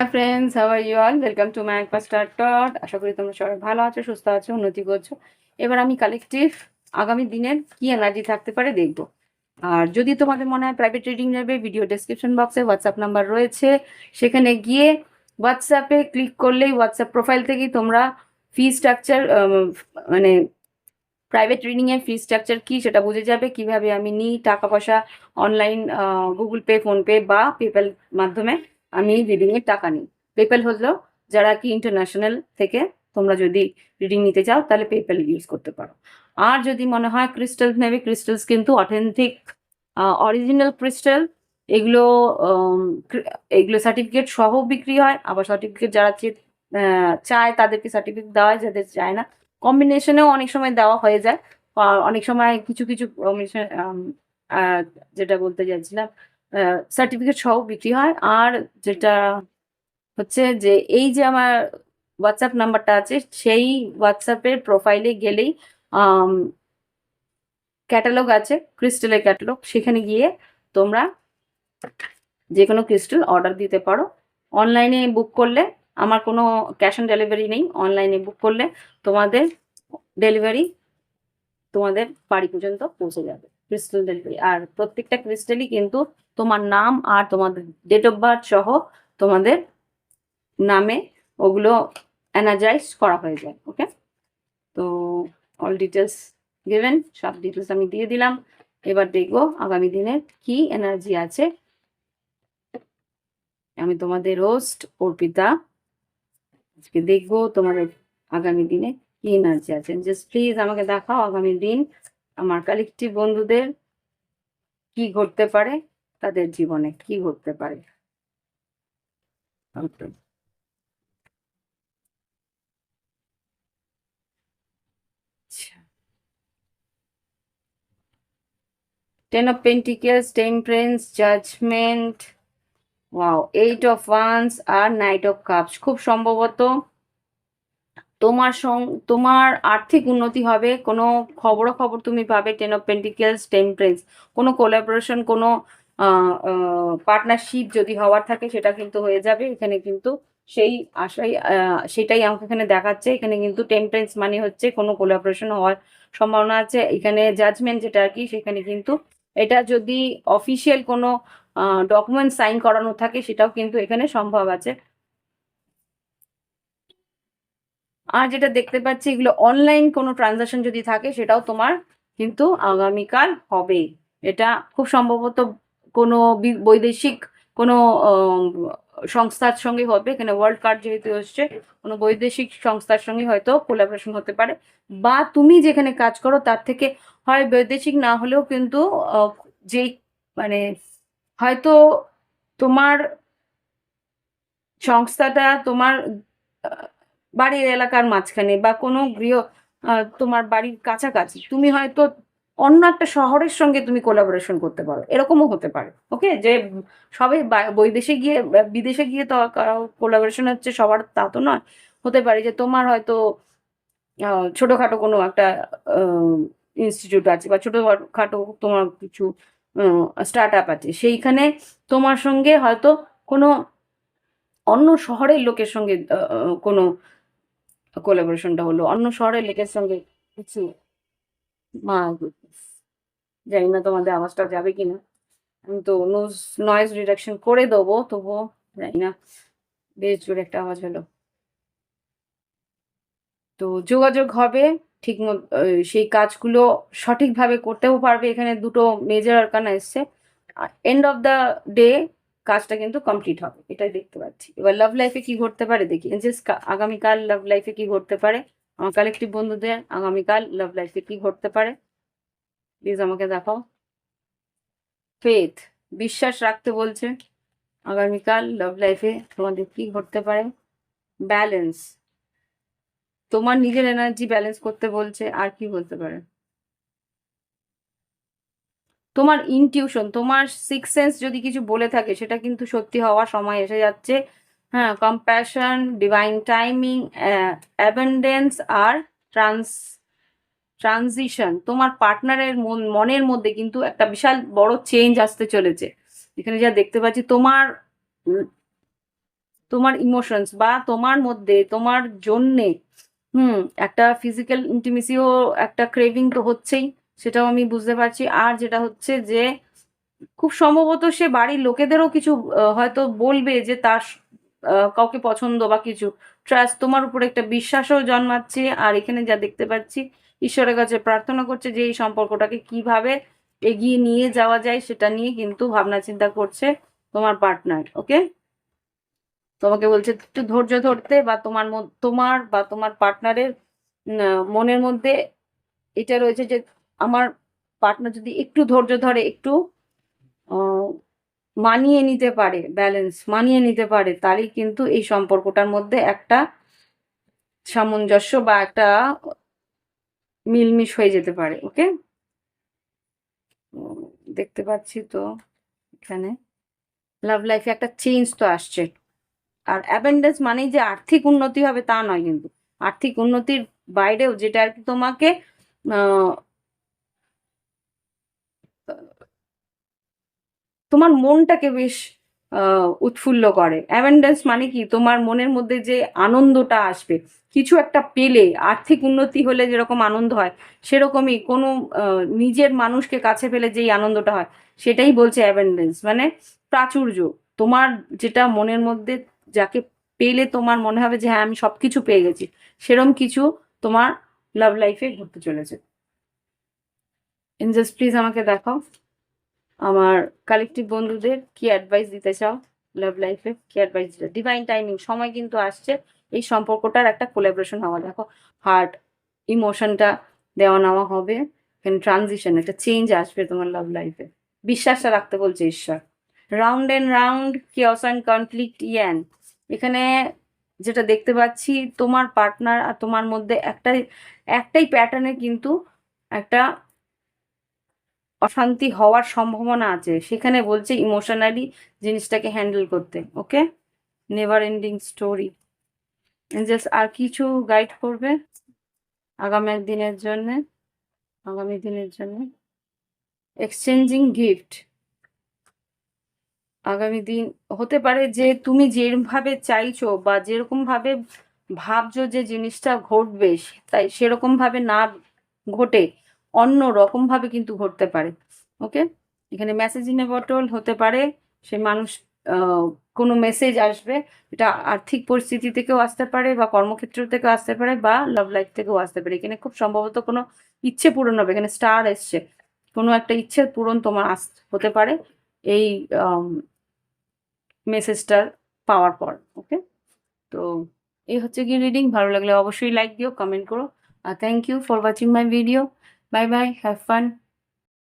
Friends how are you all welcome to my একবার টট আশা করি তোমরা সবাই ভালো আছো, সুস্থ আছো, উন্নতি করছ। এবার আমি কালেকটিভ আগামী দিনের কি এনার্জি থাকতে পারে দেখব। আর যদি তোমাদের মনে হয় প্রাইভেট রিডিং যাবে ভিডিও ডেসক্রিপশন বক্সে হোয়াটসঅ্যাপ নাম্বার রয়েছে। সেখানে গিয়ে হোয়াটসঅ্যাপে ক্লিক করলেই হোয়াটসঅ্যাপ প্রোফাইল থেকেই তোমরা ফি স্ট্রাকচার মানে প্রাইভেট রিডিংয়ের ফি স্ট্রাকচার কী সেটা বুঝে যাবে। কীভাবে আমি নিই টাকা পয়সা অনলাইন গুগল পে ফোনপে বা পেপ্যাল মাধ্যমে আমি রিডিংয়ের টাকা নিই। পেপ্যাল হলো যারা কি ইন্টারন্যাশনাল থেকে তোমরা যদি রিডিং নিতে চাও তাহলে পেপ্যাল ইউজ করতে পারো। আর যদি মনে হয় ক্রিস্টালস নেবে ক্রিস্টালস কিন্তু অথেন্টিক অরিজিনাল ক্রিস্টাল এগুলো এগুলো সার্টিফিকেট সহ বিক্রি হয়। আবার সার্টিফিকেট যারা চায় তাদেরকে সার্টিফিকেট দেওয়া হয়, যাদের চায় না। কম্বিনেশনেও অনেক সময় দেওয়া হয়ে যায়। অনেক সময় কিছু কিছু যেটা বলতে চাইছিলাম সার্টিফিকেট সহ বিক্রি হয়। আর যেটা হচ্ছে যে, এই যে আমার হোয়াটসঅ্যাপ নাম্বারটা আছে, সেই হোয়াটসঅ্যাপের প্রোফাইলে গেলেই ক্যাটালগ আছে ক্রিস্টালের ক্যাটালগ সেখানে গিয়ে তোমরা যে কোনো ক্রিস্টাল অর্ডার দিতে পারো। অনলাইনে বুক করলে, আমার কোনো ক্যাশ অন ডেলিভারি নেই। অনলাইনে বুক করলে তোমাদের ডেলিভারি তোমাদের বাড়ি পর্যন্ত পৌঁছে যাবে। ক্রিস্টাল ডেলিভারি আর প্রত্যেকটা ক্রিস্টালই কিন্তু তোমার নাম আর তোমাদের ডেট অফ বার্থ সহ তোমাদের নামে ওগুলো এনার্জাইজ করা হয়ে যায় ওকে তো অল ডিটেলস গিভেন সব ডিটেলস আমি দিয়ে দিলাম। এবার দেখব আগামী দিনের কি এনার্জি আছে। আমি তোমাদের হোস্ট অর্পিতা। আজকে দেখব তোমাদের আগামী দিনে কি এনার্জি আছে। জাস্ট প্লিজ আমাকে দেখাও আগামী দিন আমার কালেকটিভ বন্ধুদের কি ঘটতে পারে তাদের জীবনে কি ঘটতে পারে। আচ্ছা। Ten of pentacles temperance judgement wow eight of wands R knight of cups খুব সম্ভবত তোমার সং, তোমার আর্থিক উন্নতি হবে, কোনো খবরাখবর তুমি পাবে টেন অফ পেন্টিকেলস টেম্পারেন্স কোনো কোলাবোরেশন কোনো পার্টনারশিপ যদি হওয়ার থাকে সেটা কিন্তু হয়ে যাবে, এখানে কিন্তু সেই আশাই সেটাই আমাকে এখানে দেখাচ্ছে, এখানে কিন্তু টেম্পারেন্স মানে হচ্ছে কোনো কোলাবোরেশন হওয়ার সম্ভাবনা আছে, এখানে জাজমেন্ট যেটা আর কি, সেখানে কিন্তু এটা যদি অফিসিয়াল কোনো ডকুমেন্ট সাইন করানো থাকে, সেটাও কিন্তু এখানে সম্ভব আছে। আর যেটা দেখতে পাচ্ছি, এগুলো অনলাইন কোনো ট্রানজাকশন যদি থাকে, সেটাও তোমার কিন্তু আগামীকাল হবে। এটা খুব সম্ভবত কোনো বৈদেশিক কোনো সংস্থার সঙ্গে হবে। এখানে ওয়ার্ল্ড কার্ড যেহেতু এসছে, কোনো বৈদেশিক সংস্থার সঙ্গে হয়তো কোলাবোরেশন হতে পারে। বা তুমি যেখানে কাজ করো, তার থেকে হয় বৈদেশিক, না হলেও কিন্তু যেই মানে হয়তো তোমার সংস্থাটা তোমার বাড়ির এলাকার মাঝখানে বা কোনো গৃহ তোমার বাড়ির কাছাকাছি, তুমি হয়তো অন্য একটা শহরের সঙ্গে তুমি কোলাবোরেশন করতে পারো। এরকমও হতে পারে ওকে যে সবাই বৈদেশে গিয়ে, বিদেশে গিয়ে তো কোলাবোরেশন হচ্ছে, সবার তা তো নয়। হতে পারে যে তোমার হয়তো ছোটোখাটো কোনো একটা ইনস্টিটিউট আছে বা ছোটখাটো তোমার কিছু স্টার্ট আপ আছে। সেইখানে তোমার সঙ্গে হয়তো কোনো অন্য শহরের লোকের সঙ্গে কোনো কোলাবোরেশনটা হলো। অন্য শহরের লোকের সঙ্গে কিছু? মা, জানি না তোমাদের আওয়াজটা যাবে কিনা। আমি তো নয়েজ রিডাকশন করে দেবো, তবুও জানি না। বেশ জোরে একটা আওয়াজ হলো। তো যোগাযোগ হবে। ঠিক সেই কাজগুলো সঠিকভাবে করতেও পারবে। এখানে দুটো মেজর আরকানা এসছে। এন্ড অফ দ্য ডে কাজটা কিন্তু কমপ্লিট হবে, এটাই দেখতে পাচ্ছি। এবার লাভ লাইফে কি ঘটতে পারে দেখি। জাস্ট আগামীকাল লাভ লাইফে কি ঘটতে পারে? আমার কালেকটিভ বন্ধুদের আগামীকাল লাভ লাইফে কি ঘটতে পারে? প্লিজ আমাকে দেখাও। ফেথ বিশ্বাস রাখতে বলছে। আগামীকাল লাভ লাইফে তোমাদের কি ঘটতে পারে? ব্যালেন্স তোমার নিজের এনার্জি ব্যালেন্স করতে বলছে, আর কি বলতে পারে? তোমার ইনটিউশন তোমার সিক্স সেন্স যদি কিছু বলে থাকে, সেটা কিন্তু সত্যি হওয়ার সময় এসে যাচ্ছে। হ্যাঁ কম্প্যাশন ডিভাইন টাইমিং অ্যাবেন্ডেন্স আর ট্রান্স ট্রানজিশন তোমার পার্টনারের মনের মধ্যে কিন্তু একটা বিশাল বড় চেঞ্জ আসতে চলেছে। এখানে যা দেখতে পাচ্ছি, তোমার তোমার ইমোশনস বা তোমার মধ্যে, তোমার জন্যে হুম, একটা ফিজিক্যাল ইন্টিমেসিও একটা ক্রেভিং তো হচ্ছেই, সেটাও আমি বুঝতে পারছি। আর যেটা হচ্ছে যে, খুব সম্ভবত সে বাড়ির লোকেদেরও কিছু হয়তো বলবে যে তার কাউকে পছন্দ বা কিছু। ট্রাস্ট তোমার উপর একটা বিশ্বাসও জন্মাচ্ছে, আর এখানে যা দেখতে পাচ্ছি, ঈশ্বরের কাছে প্রার্থনা করছে যে এই সম্পর্কটাকে কীভাবে এগিয়ে নিয়ে যাওয়া যায় সেটা নিয়ে কিন্তু ভাবনা চিন্তা করছে তোমার পার্টনার ওকে তোমাকে বলছে, একটু ধৈর্য ধরতে বা তোমার তোমার বা তোমার পার্টনারের মনের মধ্যে এটা রয়েছে যে, আমার পার্টনার যদি একটু ধৈর্য ধরে, একটু মানিয়ে নিতে পারে ব্যালেন্স মানিয়ে নিতে পারে তারই কিন্তু এই সম্পর্কটার মধ্যে একটা সামঞ্জস্য বা একটা মিলমিশ হয়ে যেতে পারে, ওকে? দেখতে পাচ্ছি তো এখানে। লাভ লাইফে একটা চেঞ্জ তো আসছে। আর অ্যাবেন্ডেন্স মানেই যে আর্থিক উন্নতি হবে তা নয় কিন্তু। আর্থিক উন্নতির বাইরেও যেটা আর কি তোমাকে তোমার মনটাকে বেশ উৎফুল্ল করে। অ্যাবেন্ডেন্স মানে কি? তোমার মনের মধ্যে যে আনন্দটা আসবে, কিছু একটা পেলে, আর্থিক উন্নতি হলে যেরকম আনন্দ হয়, সেরকমই কোনো নিজের মানুষকে কাছে পেলে যেই আনন্দটা হয়, সেটাই বলছে অ্যাবেন্ডেন্স মানে প্রাচুর্য। তোমার যেটা মনের মধ্যে যাকে পেলে তোমার মনে হবে যে হ্যাঁ আমি সব কিছু পেয়ে গেছি, সেরম কিছু তোমার লাভ লাইফে ঘটতে চলেছে। এঞ্জেলস প্লিজ আমাকে দেখাও। আমার কালেকটিভ বন্ধুদের কি অ্যাডভাইস দিতে চাও লাভ লাইফে কি অ্যাডভাইস দিতে ডিভাইন টাইমিং সময় কিন্তু আসছে। এই সম্পর্কটার একটা কোলাবোরেশন হওয়া, দেখো হার্ট ইমোশনটা দেওয়া নেওয়া হবে। এখানে ট্রানজিশন একটা চেঞ্জ আসবে তোমার লাভ লাইফে বিশ্বাসটা রাখতে বলছে ঈশ্বর। Round and round chaos and conflict ইয়ান এখানে যেটা দেখতে পাচ্ছি, তোমার পার্টনার আর তোমার মধ্যে একটাই একটাই প্যাটার্নে কিন্তু একটা অশান্তি হওয়ার সম্ভাবনা আছে। সেখানে বলছে ইমোশনালি জিনিসটাকে হ্যান্ডেল করতে okay never ending story just আর কিছু গাইড করবে আগামী দিনের জন্য? আগামী দিনের জন্য? এক্সচেঞ্জিং গিফট আগামী দিন হতে পারে যে তুমি যেভাবে চাইছো বা যেরকমভাবে ভাবছ যে জিনিসটা ঘটবে, তাই সেরকমভাবে না ঘটে অন্য রকমভাবে কিন্তু ঘটতে পারে ওকে এখানে মেসেজ ইন বটল হতে পারে, সে মানুষ কোনো মেসেজ আসবে, এটা আর্থিক পরিস্থিতি থেকেও আসতে পারে বা কর্মক্ষেত্র থেকেও আসতে পারে বা লাভ লাইফ থেকেও আসতে পারে। এখানে খুব সম্ভবত কোনো ইচ্ছে পূরণ হবে, এখানে স্টার এসছে, কোনো একটা ইচ্ছে পূরণ তোমার আস, হতে পারে। এই মেসেজটার পাওয়ার পর ওকে তো এই হচ্ছে কি রিডিং ভালো লাগলে অবশ্যই লাইক দিও কমেন্ট করো। আর thank you for watching my video bye bye have fun